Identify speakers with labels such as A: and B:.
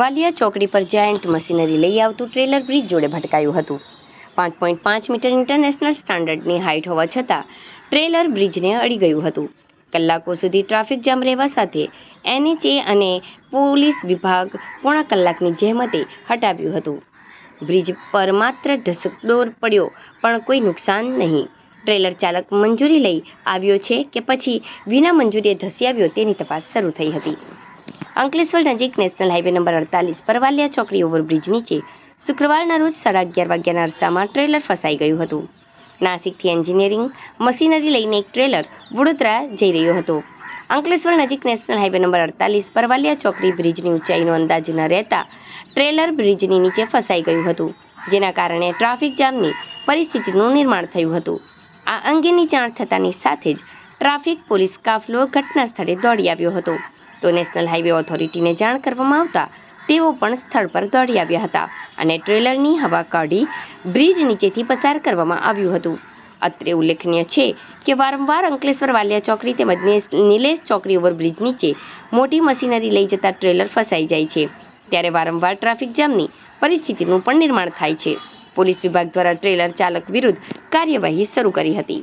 A: વાલિયા ચોકડી પર giant machinery લઈ આવતું ટ્રેલર બ્રિજ જોડે ભટકાયું હતું. પાંચ પોઈન્ટ પાંચ મીટર ઇન્ટરનેશનલ સ્ટાન્ડર્ડની હાઇટ હોવા છતાં ટ્રેલર બ્રિજને અડી ગયું હતું. કલાકો સુધી ટ્રાફિક જામ રહેવા સાથે એનએચએ અને પોલીસ વિભાગ પોણા કલાકની જહેમતે હટાવ્યું હતું. બ્રિજ પર માત્ર ઢસકડોર પડ્યો, પણ કોઈ નુકસાન નહીં. ટ્રેલર ચાલક મંજૂરી લઈ આવ્યો છે કે પછી વિના મંજૂરીએ ધસી આવ્યો તેની તપાસ શરૂ થઈ હતી. અંકલેશ્વર નજીક નેશનલ હાઈવે નંબર અડતાલીસ, પરવાલિયા ચોકડી ઓવરબ્રિજ નીચે શુક્રવારના રોજ સાડા અગિયાર વાગ્યાના અરસામાં ટ્રેલર ફસાઈ ગયું હતું. નાસિકથી એન્જિનિયરિંગ મશીનરી લઈને એક ટ્રેલર વડોદરા જઈ રહ્યો હતો. અંકલેશ્વર નજીક નેશનલ હાઈવે નંબર અડતાલીસ, પરવાલિયા ચોકડી બ્રિજની ઊંચાઈનો અંદાજ ન રહેતા ટ્રેલર બ્રિજની નીચે ફસાઈ ગયું હતું, જેના કારણે ટ્રાફિક જામની પરિસ્થિતિનું નિર્માણ થયું હતું. આ અંગેની જાણ થતાની સાથે જ ટ્રાફિક પોલીસ કાફલો ઘટના સ્થળે દોડી આવ્યો હતો. તો નેશનલ હાઈવે ઓથોરિટીને જાણ કરવામાં આવતા તેઓ પણ સ્થળ પર દોડી આવ્યા હતા અને ટ્રેલરની હવા કાઢી બ્રિજ નીચેથી પસાર કરવામાં આવ્યું હતું. અત્રે ઉલ્લેખનીય છે કે વારંવાર અંકલેશ્વર વાલિયા ચોકડી તેમજ નિલેશ ચોકડી ઓવરબ્રિજ નીચે મોટી મશીનરી લઈ જતા ટ્રેલર ફસાઈ જાય છે. ત્યારે વારંવાર ટ્રાફિક જામની પરિસ્થિતિનું પણ નિર્માણ થાય છે. પોલીસ વિભાગ દ્વારા ટ્રેલર ચાલક વિરુદ્ધ કાર્યવાહી શરૂ કરી હતી.